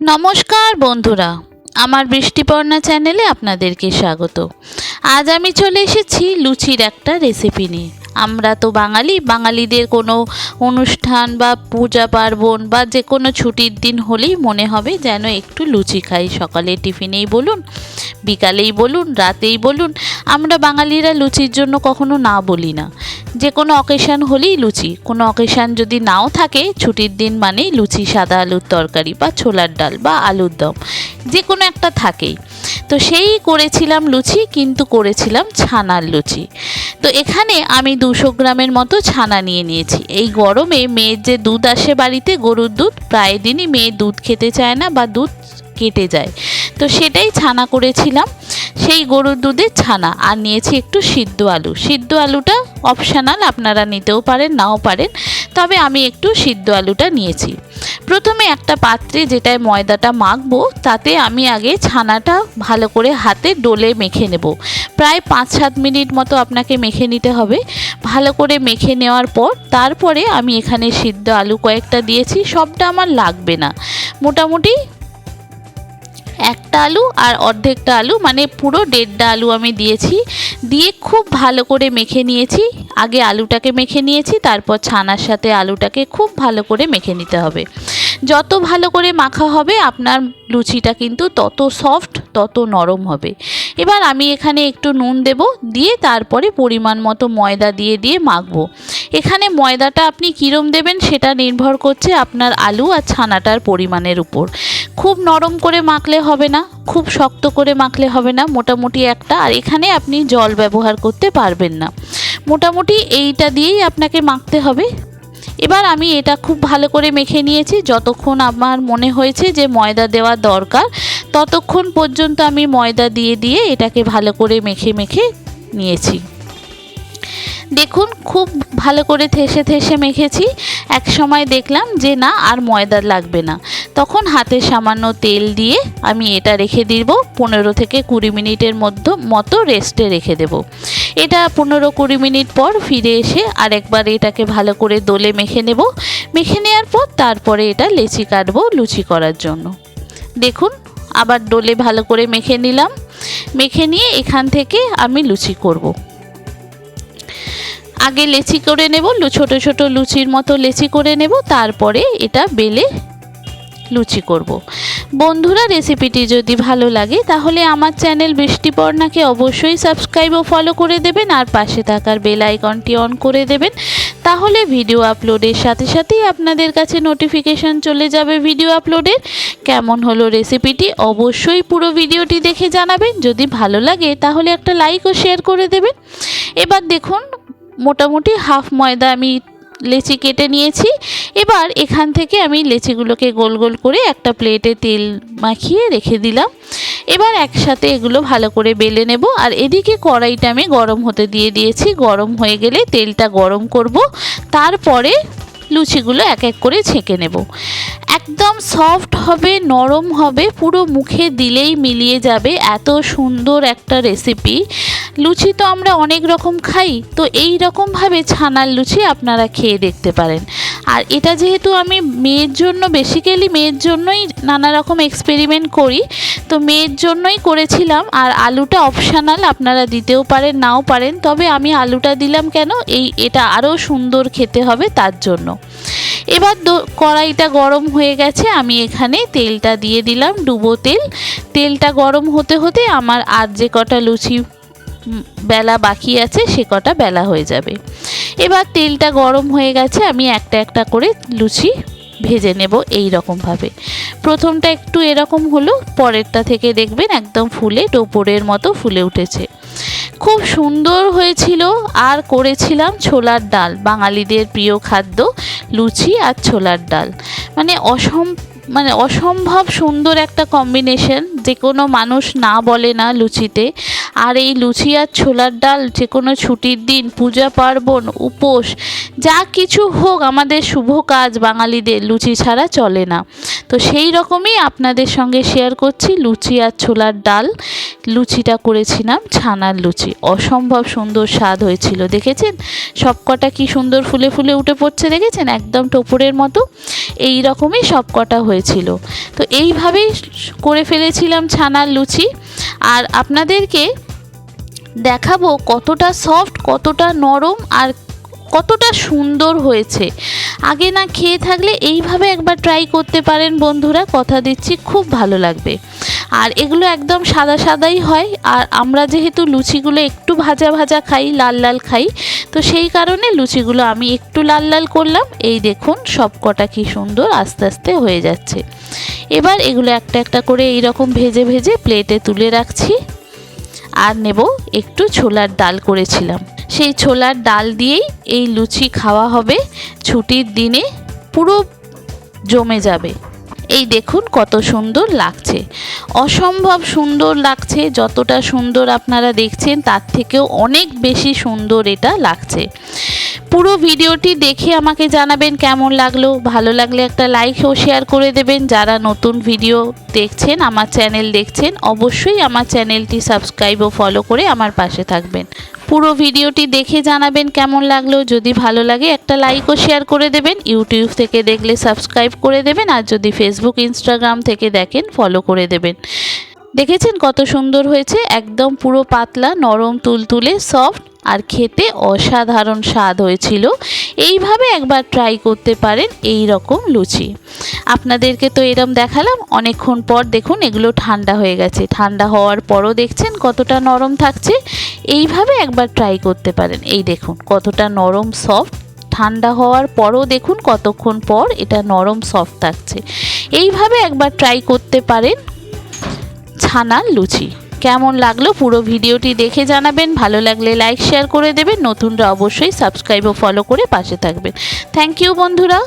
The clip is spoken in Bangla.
নমস্কার বন্ধুরা, আমার বৃষ্টিপর্ণা চ্যানেলে আপনাদেরকে স্বাগত। আজ আমি চলে এসেছি লুচির একটা রেসিপি নিয়ে। আমরা তো বাঙালি, বাঙালিদের কোনো অনুষ্ঠান বা পূজা পার্বণ বা যে কোনো ছুটির দিন হলেই মনে হবে যেন একটু লুচি খাই। সকালে টিফিনেই বলুন, বিকালেই বলুন, রাতেই বলুন। আমরা বাঙালিরা লুচির জন্য কখনো না বলি না। যে কোনো অকেশান হলেই লুচি। কোনো অকেশান যদি নাও থাকে, ছুটির দিন মানেই লুচি, সাদা আলুর তরকারি বা ছোলার ডাল বা আলুর দম। যে কোনো একটা থাকেই। তো সেই করেছিলাম লুচি, কিন্তু করেছিলাম ছানার লুচি। তো এখানে আমি দুশো গ্রামের মতো ছানা নিয়ে নিয়েছি। এই গরমে মেয়ের যে দুধ আসে বাড়িতে, গরুর দুধ, প্রায় দিনই মেয়ে দুধ খেতে চায় না বা দুধ কেটে যায়। তো সেটাই ছানা করেছিলাম। সেই গরুর দুধের ছানা। আর নিয়েছি একটু সিদ্ধ আলু। সিদ্ধ আলুটা অপশানাল আপনারা নিতেও পারেন, নাও পারেন। তবে আমি একটু সিদ্ধ আলুটা নিয়েছি। প্রথমে একটা পাত্রে যেটায় ময়দাটা মাখবো, তাতে আমি আগে ছানাটা ভালো করে হাতে ডোলে মেখে নেব। প্রায় পাঁচ সাত মিনিট মতো আপনাকে মেখে নিতে হবে। ভালো করে মেখে নেওয়ার পর তারপরে আমি এখানে সিদ্ধ আলু কয়েকটা দিয়েছি, সবটা আমার লাগবে না। মোটামুটি একটা আলু আর অর্ধেকটা আলু মানে পুরো দেড়টা আলু আমি দিয়েছি। দিয়ে খুব ভালো করে মেখে নিয়েছি। আগে আলুটাকে মেখে নিয়েছি, তারপর ছানার সাথে আলুটাকে খুব ভালো করে মেখে নিতে হবে। যত ভালো করে মাখা হবে, আপনার লুচিটা কিন্তু তত সফট, তত নরম হবে। এবার আমি এখানে একটু নুন দেব, দিয়ে তারপরে পরিমাণ মতো ময়দা দিয়ে দিয়ে মাখবো। এখানে ময়দাটা আপনি কীরম দেবেন, সেটা নির্ভর করছে আপনার আলু আর ছানাটার পরিমাণের উপর। খুব নরম করে মাখলে হবে না, খুব শক্ত করে মাখলে হবে না, মোটামুটি একটা। আর এখানে আপনি জল ব্যবহার করতে পারবেন না। মোটামুটি এইটা দিয়েই আপনাকে মাখতে হবে। এবার আমি এটা খুব ভালো করে মেখে নিয়েছি। যতক্ষণ আমার মনে হয়েছে যে ময়দা দেওয়া দরকার, ততক্ষণ পর্যন্ত আমি ময়দা দিয়ে দিয়ে এটাকে ভালো করে মেখে মেখে নিয়েছি। দেখুন, খুব ভালো করে থেসে থেসে মেখেছি। এক সময় দেখলাম যে, না, আর ময়দা লাগবে না। তখন হাতে সামান্য তেল দিয়ে আমি এটা রেখে দিব। পনেরো থেকে কুড়ি মিনিটের মধ্যে, মতো রেস্টে রেখে দেব। এটা পনেরো কুড়ি মিনিট পর ফিরে এসে আরেকবার এটাকে ভালো করে দোলে মেখে নেব। মেখে নেওয়ার পর তারপরে এটা লেচি কাটবো লুচি করার জন্য। দেখুন, আবার ডোলে ভালো করে মেখে নিলাম। মেখে নিয়ে এখান থেকে আমি লুচি করব। আগে লেচি করে নেব ছোট ছোট লুচির মতো লেচি করে নেব, তারপরে এটা বেলে লুচি করব। বন্ধুরা, রেসিপিটি যদি ভালো লাগে, তাহলে আমার চ্যানেল বৃষ্টিপর্ণাকে অবশ্যই সাবস্ক্রাইব ও ফলো করে দেবেন, আর পাশে থাকার বেল আইকনটি অন করে দেবেন। তাহলে ভিডিও আপলোডের সাথে সাথেই আপনাদের কাছে নোটিফিকেশান চলে যাবে ভিডিও আপলোডের। কেমন হলো রেসিপিটি অবশ্যই পুরো ভিডিওটি দেখে জানাবেন। যদি ভালো লাগে, তাহলে একটা লাইক ও শেয়ার করে দেবেন। এবার দেখুন মোটামুটি হাফ ময়দা আমি লেচি কেটে নিয়েছি। এবার এখান থেকে আমি লেচিগুলোকে গোল গোল করে একটা প্লেটে তেল মাখিয়ে রেখে দিলাম। এবার একসাথে এগুলো ভালো করে বেলে নেব। আর এদিকে কড়াইটা আমি গরম হতে দিয়ে দিয়েছি। গরম হয়ে গেলে তেলটা গরম করব। তারপরে লুচিগুলো এক এক করে ছেঁকে নেব। একদম সফট হবে, নরম হবে, পুরো মুখে দিলেই মিলিয়ে যাবে। এত সুন্দর একটা রেসিপি। লুচি তো আমরা অনেক রকম খাই, তো এই রকমভাবে ছানার লুচি আপনারা খেয়ে দেখতে পারেন। আর এটা যেহেতু আমি মেয়ের জন্য বেসিক্যালি মেয়ের জন্যই নানা রকম এক্সপেরিমেন্ট করি, তো মেয়ের জন্যই করেছিলাম। আর আলুটা অপশানাল আপনারা দিতেও পারেন, নাও পারেন, তবে আমি আলুটা দিলাম কেন? এই এটা আরও সুন্দর খেতে হবে তার জন্য। এবার কড়াইটা গরম হয়ে গেছে, আমি এখানে তেলটা দিয়ে দিলাম, ডুবো তেল। তেলটা গরম হতে হতে আমার আর যে কটা লুচি বেলা বাকি আছে, সে কটা বেলা হয়ে যাবে। এবার তেলটা গরম হয়ে গেছে, আমি একটা একটা করে লুচি ভেজে নেব এই রকমভাবে প্রথমটা একটু এরকম হলো, পরেরটা থেকে দেখবেন একদম ফুলে টোপরের মতো ফুলে উঠেছে। খুব সুন্দর হয়েছিল, আর করেছিলাম ছোলার ডাল, বাঙালিদের প্রিয় খাদ্য লুচি আর ছোলার ডাল। মানে অসম মানে অসম্ভব সুন্দর একটা কম্বিনেশন যে কোনো মানুষ না বলে না লুচিতে। আর এই লুচি আর ছোলার ডাল যে কোনো ছুটির দিন, পূজা পার্বণ, উপোস, যা কিছু হোক আমাদের শুভ কাজ বাঙালিদের, লুচি ছাড়া চলে না। তো সেই রকমই আপনাদের সঙ্গে শেয়ার করছি লুচি আর ছোলার ডাল। লুচিটা করেছিলাম, ছানার লুচি। অসম্ভব সুন্দর স্বাদ হয়েছিল, দেখেছেন? সবকটা কি সুন্দর ফুলে ফুলে উঠে পড়ছে, দেখেছেন? একদম টোপরের মতো। এই রকমই সবকটা হয়ে হয়েছিল তো এইভাবেই করে ফেলেছিলাম ছানার লুচি। আর আপনাদেরকে দেখাবো কতটা সফট কতটা নরম আর কতটা সুন্দর হয়েছে। আগে না খেয়ে থাকলে এইভাবে একবার ট্রাই করতে পারেন বন্ধুরা, কথা দিচ্ছি, খুব ভালো লাগবে। আর এগুলো একদম সাদা সাদাই হয়, আর আমরা যেহেতু লুচিগুলো একটু ভাজা ভাজা খাই, লাল লাল খাই, তো সেই কারণে লুচিগুলো আমি একটু লাল লাল করলাম। এই দেখুন সব কটা কি সুন্দর, আস্তে আস্তে হয়ে যাচ্ছে। এবার এগুলো একটা একটা করে এই রকম ভেজে ভেজে প্লেটে তুলে রাখছি। আর নেব, একটু ছোলার ডাল করেছিলাম। সেই ছোলার ডাল দিয়েই এই লুচি খাওয়া হবে। ছুটির দিনে পুরো জমে যাবে। এই দেখুন কত সুন্দর লাগছে। অসম্ভব সুন্দর লাগছে। যতটা সুন্দর আপনারা দেখছেন, তার থেকেও অনেক বেশি সুন্দর এটা লাগছে। পুরো ভিডিওটি দেখে আমাকে জানাবেন কেমন লাগল। ভালো লাগলে একটা লাইক ও শেয়ার করে দেবেন। যারা নতুন ভিডিও দেখছেন, আমার চ্যানেল দেখছেন, অবশ্যই আমার চ্যানেলটি সাবস্ক্রাইব ও ফলো করে আমার পাশে থাকবেন। পুরো ভিডিওটি দেখে জানাবেন কেমন লাগল। যদি ভালো লাগে, একটা লাইক ও শেয়ার করে দেবেন। ইউটিউব থেকে দেখলে সাবস্ক্রাইব করে দেবেন। আর যদি ফেসবুক ইনস্টাগ্রাম থেকে দেখেন ফলো করে দেবেন। দেখেছেন কত সুন্দর হয়েছে? একদম পুরো পাতলা, নরম, তুলতুলে সফট আর খেতে অসাধারণ স্বাদ হয়েছিল। এইভাবে একবার ট্রাই করতে পারেন এই রকম লুচি। আপনাদেরকে তো এরম দেখালাম, অনেকক্ষণ পর দেখুন এগুলো ঠান্ডা হয়ে গেছে। ঠান্ডা হওয়ার পরও দেখছেন কতটা নরম থাকছে। এইভাবে একবার ট্রাই করতে পারেন। এই দেখুন কতটা নরম সফট ঠান্ডা হওয়ার পরও দেখুন কতক্ষণ পর এটা নরম সফট থাকছে। এইভাবে একবার ট্রাই করতে পারেন ছানার লুচি। কেমন লাগল পুরো ভিডিওটি দেখে জানাবেন। ভালো লাগলে লাইক শেয়ার করে দেবেন। নতুনরা অবশ্যই সাবস্ক্রাইব ও ফলো করে পাশে থাকবেন। থ্যাংক ইউ বন্ধুরা।